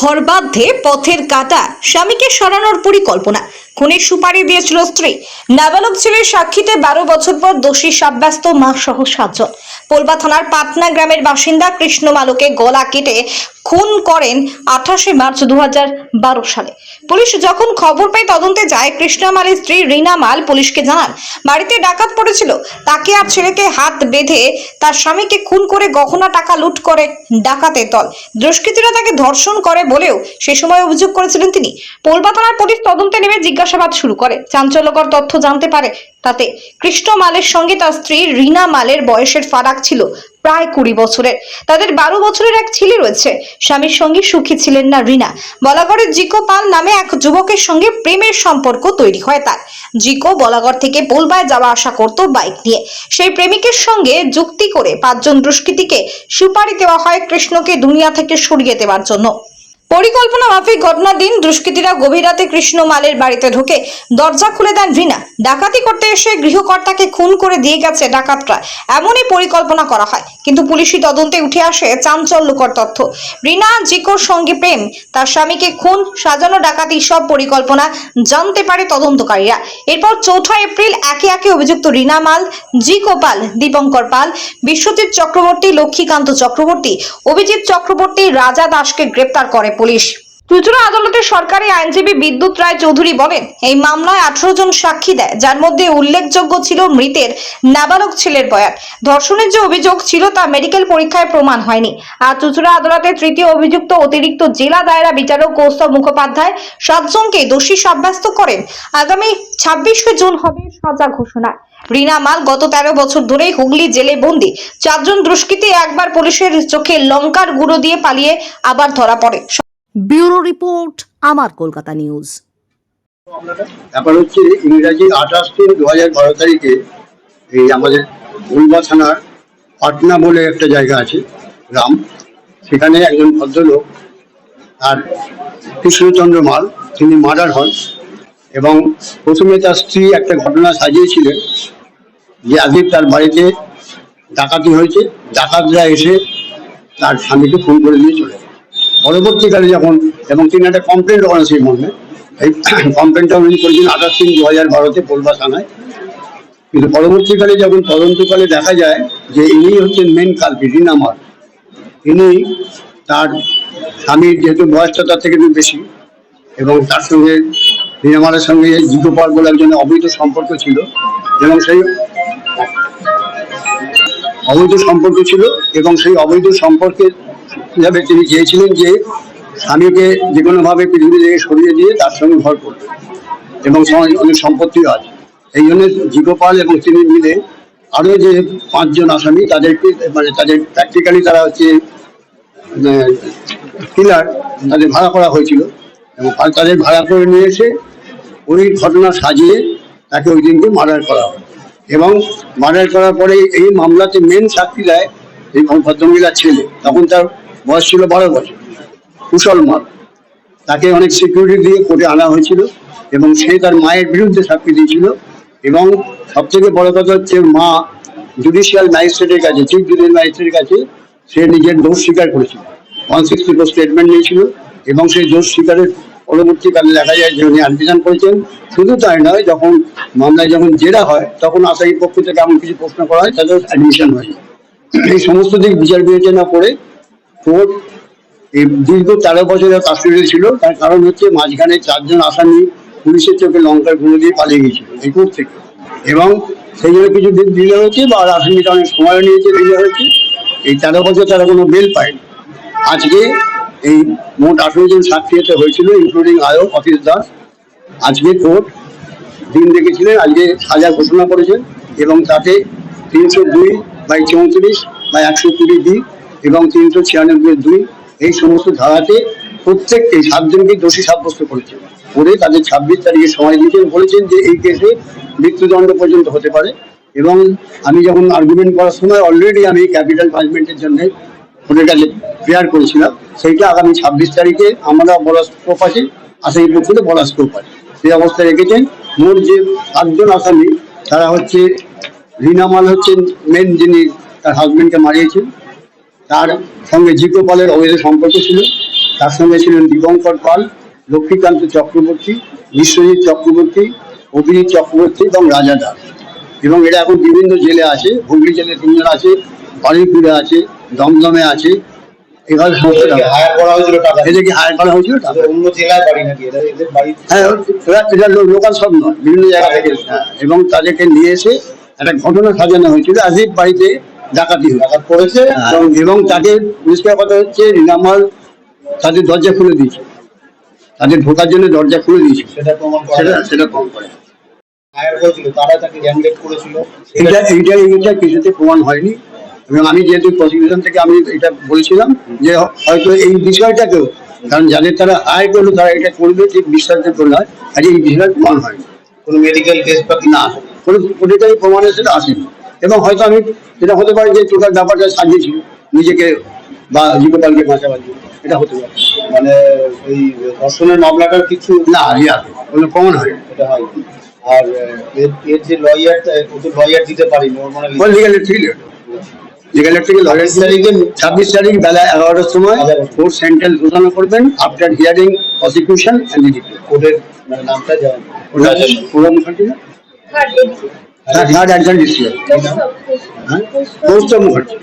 ঘর বাঁধে পথের কাটা স্বামীকে সরানোর পরিকল্পনা। খুনের সুপারি দিয়েছিল স্ত্রী। নাবালক ছেলের সাক্ষীতে বারো বছর পর দোষী সাব্যস্ত মা সহ সাতজন। পোলবা থানার পাটনা গ্রামের বাসিন্দা কৃষ্ণ মালকে গলা কেটে খুন করেন আঠাশে মার্চ দু সালে। পুলিশ যখন খবর পায় তদন্তে যায়, কৃষ্ণা মালের স্ত্রী রিনা মাল পুলিশকে জানান, বাড়িতে ডাকাত পড়েছিল। তাকে আর ছেলেকে হাত বেঁধে তার স্বামীকে খুন করে গহনা টাকা লুট করে ডাকাতের দল। দুষ্কৃতীরা তাকে ধর্ষণ করে বলেও সে সময় অভিযোগ করেছিলেন তিনি। পোলবা থানার পুলিশ তদন্তে নেমে জিজ্ঞাসাবাদ শুরু করে। চাঞ্চল্যকর তথ্য জানতে পারে তাতে কৃষ্ণ মালের সঙ্গে তার স্ত্রী রিনা মালের বয়সের ফারাক ছিল প্রায় কুড়ি বছরের। তাদের বারো বছরের এক ছেলে রয়েছে, স্বামীর সঙ্গে সুখী ছিলেন না রিনা। বলাগড়ের জিকো পাল নামে এক যুবকের সঙ্গে প্রেমের সম্পর্ক তৈরি হয় তার। জিকো বলাগড় থেকে বোলবায় যাওয়া আসা করত বাইক নিয়ে। সেই প্রেমিকের সঙ্গে যুক্তি করে পাঁচজন দুষ্কৃতীকে সুপারি দেওয়া হয় কৃষ্ণকে দুনিয়া থেকে সরিয়ে দেওয়ার জন্য। পরিকল্পনা মাফিক ঘটনার দিন দুষ্কৃতীরা গভীর রাতে কৃষ্ণ মালের বাড়িতে ঢুকে দরজা খুলে দেন রিনা ডাকাতি করতে এসে গৃহকর্তাকে খুন করে দিয়ে গেছে ডাকাতরা। এমনই পরিকল্পনা করা হয়, কিন্তু পুলিশি তদন্তে উঠে আসে চাঞ্চল্যকর তথ্য। রিনা জিকোর সঙ্গে প্রেম, তার স্বামীকে খুন, সাজানো ডাকাতি সব পরিকল্পনা জানতে পারে তদন্তকারীরা। এরপর চৌঠা এপ্রিল একে একে অভিযুক্ত রিনা মাল, জিকো পাল, দীপঙ্কর পাল, বিশ্বজিৎ চক্রবর্তী, লক্ষ্মীকান্ত চক্রবর্তী, অভিজিৎ চক্রবর্তী, রাজা দাসকে গ্রেপ্তার করে পুলিশ। চুচুড়া আদালতের সরকারি আইনজীবী বিদ্যুৎ রায় চৌধুরী বলেন, এই মামলায় আঠারো জন সাক্ষী দেয়, যার মধ্যে উল্লেখযোগ্য ছিল মৃতের নাবালক ছেলের বয়ান। ধর্ষণের যে অভিযোগ ছিল তা মেডিকেল পরীক্ষায় প্রমাণ হয়নি। আর চুচুড়া আদালতের তৃতীয় অভিযুক্ত অতিরিক্ত জেলা দায়রা বিচারক কৌস্তব মুখোপাধ্যায় সাতজনকে দোষী সাব্যস্ত করেন। আগামী ছাব্বিশে জুন হবে সাজা ঘোষণা। রিনা মাল গত তেরো বছর ধরেই হুগলি জেলে বন্দি। চারজন দুষ্কৃতী একবার পুলিশের চোখে লঙ্কার গুঁড়ো দিয়ে পালিয়ে আবার ধরা পড়ে। ব্যুরো রিপোর্ট, আমার কলকাতা নিউজ ব্যাপার হচ্ছে, ইংরাজি আঠাশ তিন দু হাজার বারো তারিখে এই আমাদের গুলবা থানার পাটনা বলে একটা জায়গা আছে, গ্রাম সেখানে একজন ভদ্রলোক আর কৃষ্ণচন্দ্র মাল, তিনি মার্ডার হন এবং প্রথমে তার স্ত্রী একটা ঘটনা সাজিয়েছিলেন যে আজকে তার বাড়িতে ডাকাতি হয়েছে, ডাকাতরা এসে তার স্বামীকে ফোন করে দিয়ে চলে। পরবর্তীকালে যখন এবং তিনি একটা কমপ্লেন করেন সেই মর্মে, এই কমপ্লেনটা উনি করেছেন আঠাশ তিন দু হাজার বারোতে পোলবা থানায়। কিন্তু পরবর্তীকালে যখন তদন্তকালে দেখা যায় যে ইনি হচ্ছেন মেন কালপিট ইনামার ইনি তার স্বামীর যেহেতু বয়সটা তার থেকে বেশি এবং তার সঙ্গে রিনামারের সঙ্গে জিগোপাল বলে একজন অবৈধ সম্পর্ক ছিল এবং সেই অবৈধ সম্পর্ক ছিল এবং সেই অবৈধ সম্পর্কে হিসাবে তিনি চেয়েছিলেন যে স্বামীকে যে কোনোভাবে পৃথিবী থেকে সরিয়ে দিয়ে তার সঙ্গে ঘর করবে এবং অনেক সম্পত্তিও আছে। এই জন্য জিগোপাল এবং তিনি মিলে আরও যে পাঁচজন আসামি, তাদেরকে মানে তাদের প্র্যাকটিক্যালি তারা হচ্ছে কিলার তাদের ভাড়া করা হয়েছিল। এবং তাদের ভাড়া করে নিয়ে এসে ওই ঘটনা সাজিয়ে তাকে ওই দিনকে মার্ডার করা হয়। এবং মার্ডার করার পরে এই মামলাতে মেন সাক্ষী দেয় এই ভদ্রমহিলার ছেলে। তখন তার বয়স ছিল বারো বছর। কুশল মাল তাকে অনেক সিকিউরিটি দিয়ে কোর্টে আনা হয়েছিল এবং সে তার মায়ের বিরুদ্ধে সাক্ষী দিয়েছিল এবং সব থেকে বড় কথা হচ্ছে মা জুডিশিয়াল ম্যাজিস্ট্রেটের কাছে চিফ জুডিশিয়াল ম্যাজিস্ট্রেটের কাছে সে নিজের দোষ স্বীকার করেছিল। ওয়ান সিক্সটি ফোর স্টেটমেন্ট নিয়েছিল এবং সেই দোষ স্বীকারের পরবর্তীকালে দেখা যায় যে উনি অ্যাডমিশন করেছেন। শুধু তাই নয়, যখন মামলায় যখন জেরা হয়, তখন আসামির পক্ষ থেকে এমন কিছু প্রশ্ন করা হয় তাদের অ্যাডমিশন হয়। এই সমস্ত দিক বিচার বিবেচনা করে কোর্ট এই দীর্ঘ তেরো বছরের কাস্টডি ছিল, তার কারণ হচ্ছে মাঝখানে চারজন আসামি পুলিশের চোখে লঙ্কার গুঁড়ো দিয়ে পালিয়ে গেছিল এই কোর্ট থেকে। এবং সেই জন্য কিছু দিন দিলে হয়েছে বা আসামিটা অনেক সময় নিয়েছে দিলে হয়েছে এই তেরো বছর তারা কোনো বেল পায়নি। আজকে এই মোট আঠেরো জন সাক্ষী হতে হয়েছিল ইনক্লুডিং আয়ো অফিস দাস। আজকে কোর্ট দিন দেখেছিলেন, আজকে সাজা ঘোষণা করেছেন এবং তাতে তিনশো দুই বাই চৌত্রিশ বা একশো কুড়ি দুই এবং তিনশো ছিয়ানব্বই দুই এই সমস্ত ধারাতে প্রত্যেককে সাতজনকে দোষী সাব্যস্ত করেছেন করে তাদের ছাব্বিশ তারিখে সময় দিয়েছেন, বলেছেন যে এই কেসে মৃত্যুদণ্ড পর্যন্ত হতে পারে। এবং আমি যখন আর্গুমেন্ট করার সময় অলরেডি আমি ক্যাপিটাল পানিশমেন্টের জন্য ওদের কাছে প্রেয়ার করেছিলাম, সেইটা আগামী ছাব্বিশ তারিখে আমরা বলার স্কোপ আছে আসামি পক্ষে বলার স্কোপ আছে। সেই অবস্থায় রেখেছেন মোট যে সাতজন আসামি, তারা হচ্ছে রিনামাল হচ্ছেন মেন যিনি তার হাজবেন্ডকে মারিয়েছেন। তার সঙ্গে জিকো পালের অবৈধ সম্পর্ক ছিল। তার সঙ্গে ছিলেন দীপঙ্কর পাল লক্ষ্মীকান্ত চক্রবর্তী বিশ্বজিৎ চক্রবর্তী অভিজিৎ চক্রবর্তী এবং রাজা দাস। এবং এরা এখন বিভিন্ন জেলে আছে হুগলি জেলে তিনজন আছে বারুইপুরে আছে দমদমে আছে। হায়ার করা হয়েছিল টাকা এদেরকে হায়ার করা হয়েছিল টাকা অন্য জেলায় বাড়ি নাকি? হ্যাঁ লোকাল সব নয় বিভিন্ন জায়গা থেকে হ্যাঁ, এবং তাদেরকে নিয়ে এসে একটা ঘটনা সাজানো হয়েছিল। আজিব বাড়িতে ডাকাতি টাকা করেছে এবং তাদের পরিষ্কার কথা হচ্ছে রিনামাল তাদের দরজা খুলে দিয়েছে। তাদের ঢোকার জন্য দরজা খুলে দিয়েছে। সেটা প্রমাণ সেটা করে তারা তাকে র্যাঙ্গেট করেছিল। এইটা এইটা এইটা কিছুতে প্রমাণ হয়নি। এবং আমি যেহেতু প্রসিকিউশন থেকে আমি এটা বলেছিলাম যে হয়তো এই বিষয়টাকেও কারণ যাদের তারা আয় করল তারা এটা করবে ঠিক বিশ্বাসযোগ্য নয় আর এই বিষয়টা প্রমাণ হয়নি। কোনো মেডিকেল বা না কোনো প্রমাণের সেটা আসেনি। এবং হয়তো আমি এটা হতে পারে যে টোটাল ব্যাপারটা সাজিয়েছিল নিজেকে বা জীবপালকে বাঁচাবার জন্য এটা হতে পারে। মানে ওই ধর্ষণের মামলাটার কিছু না ইয়া কোনো প্রমাণ হয়নি। এটা হয়। আর এর এর যে লয়ার ও তো লয়ার দিতে পারিনি ওর মানে লিগাল থেকে লিগাল থেকে লয়ার তারিখে ছাব্বিশ তারিখ বেলা এগারোটার সময় কোর্ট সেন্টেন্স ঘোষণা করবেন আফটার হিয়ারিং প্রসিকিউশন অ্যান্ড কোর্টের মানে নামটা জানেন। ওটা পুরো মুখার্জি না থার্ড একজন ডিস্ট্রিক্ট হ্যাঁ কৌস্তব মুখার্জি